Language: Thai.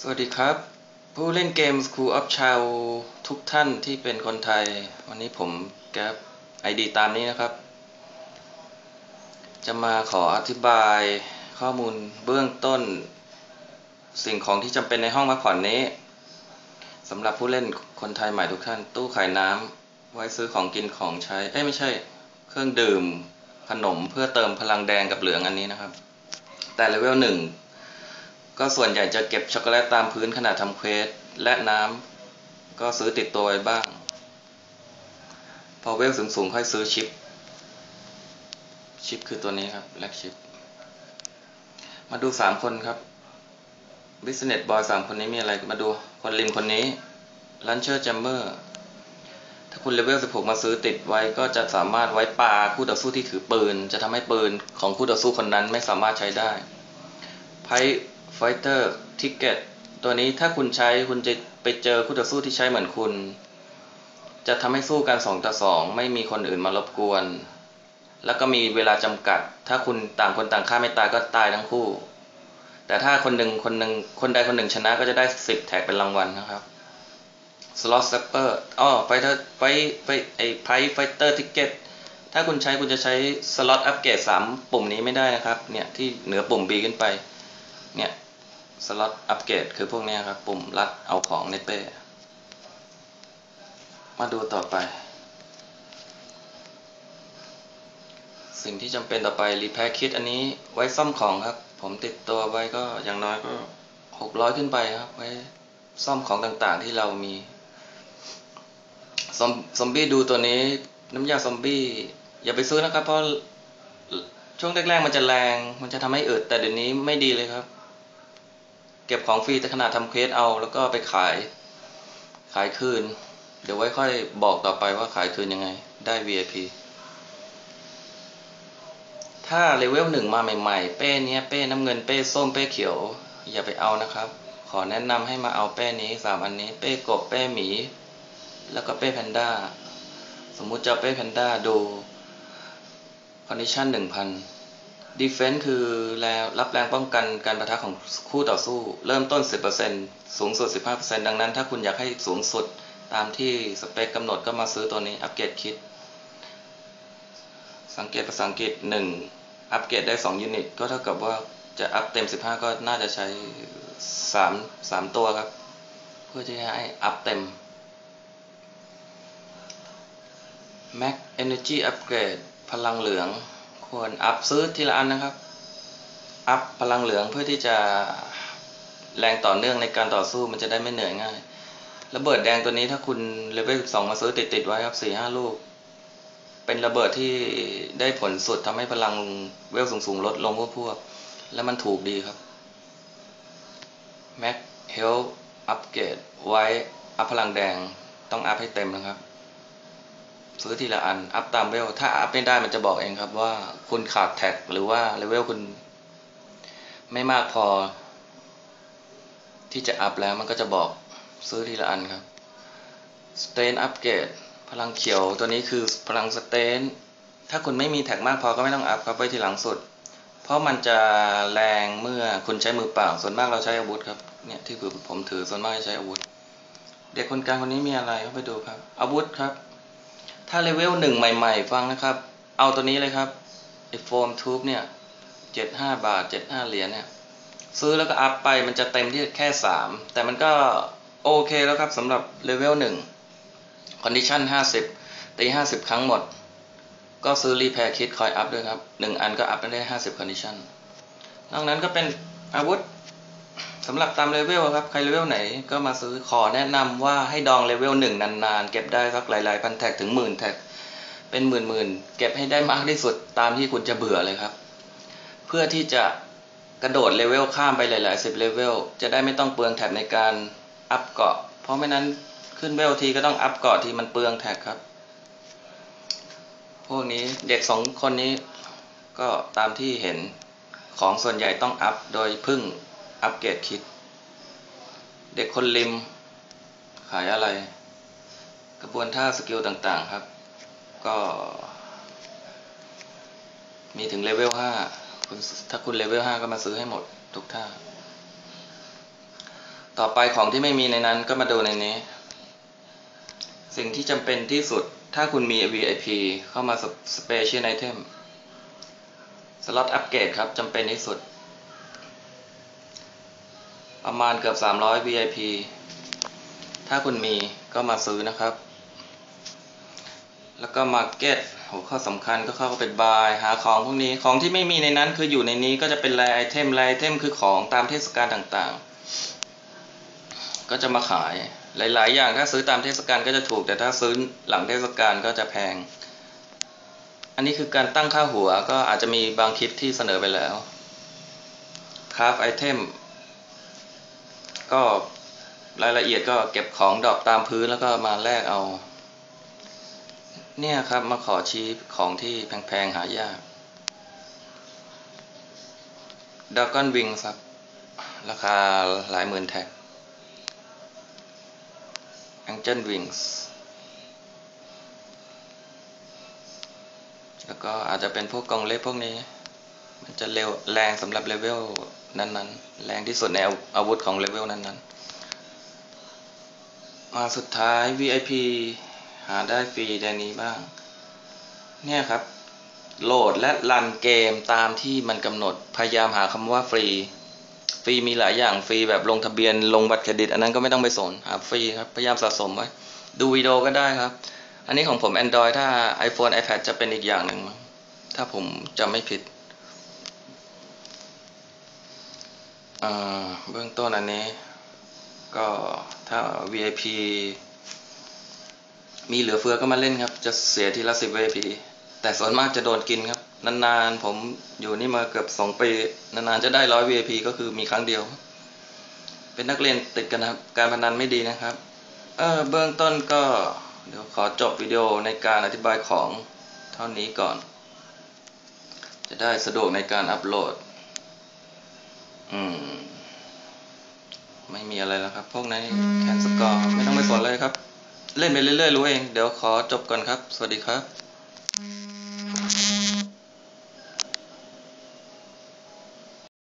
สวัสดีครับ ผู้เล่นเกม School of Child ทุกท่านที่เป็นคนไทย วันนี้ผมแก๊ปไอดีตามนี้นะครับ จะมาขออธิบายข้อมูลเบื้องต้น สิ่งของที่จำเป็นในห้องพักผ่อนนี้สำหรับผู้เล่นคนไทยใหม่ทุกท่าน ตู้ขายน้ำไว้ซื้อของกินของใช้ เอ้ยไม่ใช่ เครื่องดื่มขนมเพื่อเติมพลังแดงกับเหลืองอันนี้นะครับ แต่เลเวลหนึ่ง ก็ส่วนใหญ่จะเก็บช็อกโกแลตตามพื้นขณะทำเควสและน้ำก็ซื้อติดตัวไว้บ้าง พอเวลสูงๆ ค่อยซื้อชิป ชิปคือตัวนี้ครับแลกชิป มาดูสามคนครับ Business Boy สามคนนี้มีอะไรมาดูคนริมคนนี้ Launcher Jammer ถ้าคุณเลเวล 16 มาซื้อติดไว้ก็จะสามารถไว้ปาคู่ต่อสู้ที่ถือปืน จะทำให้ปืนของคู่ต่อสู้คนนั้นไม่สามารถใช้ได้ไพ Fighter Ticket ตัวนี้ถ้าคุณใช้คุณจะไปเจอคู่ต่อสู้ที่ใช้เหมือนคุณ จะทำให้สู้กัน2ต่อ2 ไม่มีคนอื่นมารบกวน แล้วก็มีเวลาจำกัด ถ้าคุณต่างคนต่างฆ่าไม่ตายก็ตายทั้งคู่ แต่ถ้าคนหนึ่งคนหนึ่งคนใดคนหนึ่งชนะก็จะได้ 10 แท็กเป็นรางวัลนะครับ Slot Zapper อ๋อ Fighter ไฟไฟไอ้ไพ่ Fighter Ticket ถ้าคุณใช้คุณจะใช้สล็อตอัปเกรด3ปุ่มนี้ไม่ได้นะครับ เนี่ยที่เหนือปุ่ม B ขึ้นไป เนี่ย สล็อตอัปเกรดคือพวกนี้ครับ ปุ่มรัดเอาของในเป้ มาดูต่อไป สิ่งที่จำเป็นต่อไปรีแพคคิดอันนี้ไว้ซ่อมของครับ ผมติดตัวไว้ก็อย่างน้อยก็หกร้อยขึ้นไปครับ ไว้ซ่อมของต่างๆที่เรามีซอมซอมบี้ดูตัวนี้น้ำยาซอมบี้ อย่าไปซื้อนะครับ เพราะช่วงแรกๆมันจะแรง มันจะทำให้อึดแต่เดี๋ยวนี้ไม่ดีเลยครับ เก็บของฟรีแต่ขนาดทำเควสเอา แล้วก็ไปขายขายคืน เดี๋ยวไว้ค่อยบอกต่อไปว่าขายคืนยังไง ได้ VIP ถ้าเลเวลหนึ่งมาใหม่ๆ เป้เนี้ยเป้น้ำเงินเป้ส้มเป้เขียว อย่าไปเอานะครับ ขอแนะนำให้มาเอาเป้นี้สามอันนี้เป้กบเป้หมี แล้วก็เป้แพนด้าสมมุติจะเป้แพนด้าดูคอนดิชันหนึ่งพัน condition 1000 defense คือแรงรับแรงป้องกันการประทะของคู่ต่อสู้ เริ่มต้น 10%สูงสุด 15%ดังนั้น ถ้าคุณอยากให้สูงสุดตามที่สเปคกำหนดก็มาซื้อตัวนี้อัปเกรดคิด สังเกตภาษาอังกฤษ 1 อัปเกรดได้ 2 ยูนิต ก็เท่ากับว่าจะอัพเต็ม 15 ก็น่าจะใช้ 3 3 ตัวครับ เพื่อที่จะให้อัพเต็ม Max Energy Upgrade พลังเหลือง ควรอัพซื้อทีละอันนะครับ อัพพลังเหลืองเพื่อที่จะแรงต่อเนื่องในการต่อสู้มันจะได้ไม่เหนื่อยง่ายระเบิดแดงตัวนี้ถ้าคุณเลเวล12 มาซื้อติดติดไว้ครับ4-5ลูก เป็นระเบิดที่ได้ผลสุดทำให้พลังเวลสูงๆลดลงพวกพวก และมันถูกดีครับ Max Health Upgrade ไว้อัพพลังแดงต้องอัพให้เต็มนะครับ ซื้อทีละอัน อัพตามเวล ถ้าอัพไม่ได้มันจะบอกเองครับว่าคุณขาดแท็กหรือว่าเลเวลคุณ ไม่มากพอ ที่จะอัพแล้วมันก็จะบอกซื้อทีละอันครับสเตนอัปเกรดพลังเขียวตัวนี้คือพลังสเตนถ้าคุณไม่มีแท็กมากพอก็ไม่ต้องอัพครับไว้ทีหลังสุด เพราะมันจะแรงเมื่อคุณใช้มือเปล่า ส่วนมากเราใช้อาวุธครับ เนี่ยที่ผมถือส่วนมากจะใช้อาวุธ เด็กคนกลางคนนี้มีอะไรเข้าไปดูครับ อาวุธครับ ถ้าเลเวลหนึ่งใหม่ ๆ ฟังนะครับ เอาตัวนี้เลยครับไอโฟมทูบเนี่ยเจ็ดห้าบาทเจ็ดห้าเหรียญเนี่ยซื้อแล้วก็อัพไปมันจะเต็มที่แค่สามแต่มันก็โอเคแล้วครับสำหรับเลเวลหนึ่งคอนดิชันห้าสิบตีห้าสิบครั้งหมด ก็ซื้อรีแพร์คิดคอยอัพด้วยครับหนึ่งอันก็อัพได้ห้าสิบคอนดิชันนอกนั้นก็เป็นอาวุธ สำหรับตามเลเวลครับ ใครเลเวลไหนก็มาซื้อขอแนะนำว่าให้ดองเลเวลหนึ่งนานๆ เก็บได้สักหลายๆพันแท็กถึงหมื่นแท็กเป็นหมื่นๆ เก็บให้ได้มากที่สุดตามที่คุณจะเบื่อเลยครับ เพื่อที่จะกระโดดเลเวลข้ามไปหลายๆสิบเลเวลจะได้ไม่ต้องเปลืองแท็กในการอัพเกาะ เพราะไม่นั้นขึ้นเวลทีก็ต้องอัพเกาะทีมันเปลืองแท็กครับ พวกนี้เด็กสองคนนี้ก็ตามที่เห็นของส่วนใหญ่ต้องอัพโดยพึ่ง อัปเกรดคิด เด็กคนริม ขายอะไร กระบวนท่าสกิลต่างๆครับ ก็ มีถึงเลเวล5คุณถ้าคุณเลเวล5ก็มาซื้อให้หมดทุกท่า ต่อไปของที่ไม่มีในนั้นก็มาดูในนี้ สิ่งที่จำเป็นที่สุดถ้าคุณมี VIP เข้ามา Special Item สล็อตอัปเกรดครับจำเป็นที่สุด ประมาณเกือบ 300 VIP ถ้าคุณมีก็มาซื้อนะครับ แล้วก็มาเก็ตหัวข้อสำคัญก็เข้าไปบายหาของพวกนี้ของที่ไม่มีในนั้นคืออยู่ในนี้ก็จะเป็นแรไอเทมแรไอเทมคือของตามเทศกาลต่างๆ ก็จะมาขายหลายๆ อย่างถ้าซื้อตามเทศกาลก็จะถูก แต่ถ้าซื้อหลังเทศกาลก็จะแพง อันนี้คือการตั้งค่าหัวก็อาจจะมีบางคลิปที่เสนอไปแล้วคราฟไอเทม ก็รายละเอียดก็เก็บของดอปตามพื้นแล้วก็มาแลกเอา เนี่ยครับมาขอชี้ของที่แพงๆหายากด r a กอนวิงครับ ราคาหลายหมื่นแท็ก Angel Wings แล้วก็อาจจะเป็นพวกกองเล็บพวกนี้ มันจะเร็วแรงสำหรับเลเวลนั้นๆ แรงที่สุดในอาวุธของเลเวลนั้นๆ มาสุดท้าย VIP หาได้ฟรีในนี้บ้าง เนี่ยครับ โหลดและรันเกมตามที่มันกำหนด พยายามหาคำว่าฟรี ฟรีมีหลายอย่างฟรีแบบลงทะเบียนลงบัตรเครดิต อันนั้นก็ไม่ต้องไปสนหาฟรีครับ พยายามสะสมไว้ ดูวิดีโอก็ได้ครับ อันนี้ของผม Android ถ้า iPhone iPad จะเป็นอีกอย่างหนึ่งมั้งถ้าผมจำไม่ผิดอ่า เบื้องต้นอันนี้ ก็ถ้า VIP มีเหลือเฟือก็มาเล่นครับ จะเสียทีละสิบ VIP แต่ส่วนมากจะโดนกินครับ นานๆ ผมอยู่นี่มาเกือบสองปี นานๆ จะได้ร้อย VIP ก็คือมีครั้งเดียว เป็นนักเรียนติดกันครับ การพนันไม่ดีนะครับ เออเบื้องต้นก็ เดี๋ยวขอจบวิดีโอในการอธิบายของเท่านี้ก่อน จะได้สะดวกในการอัปโหลด อืม ไม่มีอะไรแล้วครับ พวกนั้นแคนสกอร์ไม่ต้องไปสนเลยครับ เล่นไปเรื่อยๆรู้เอง เดี๋ยวขอจบก่อนครับ สวัสดีครับ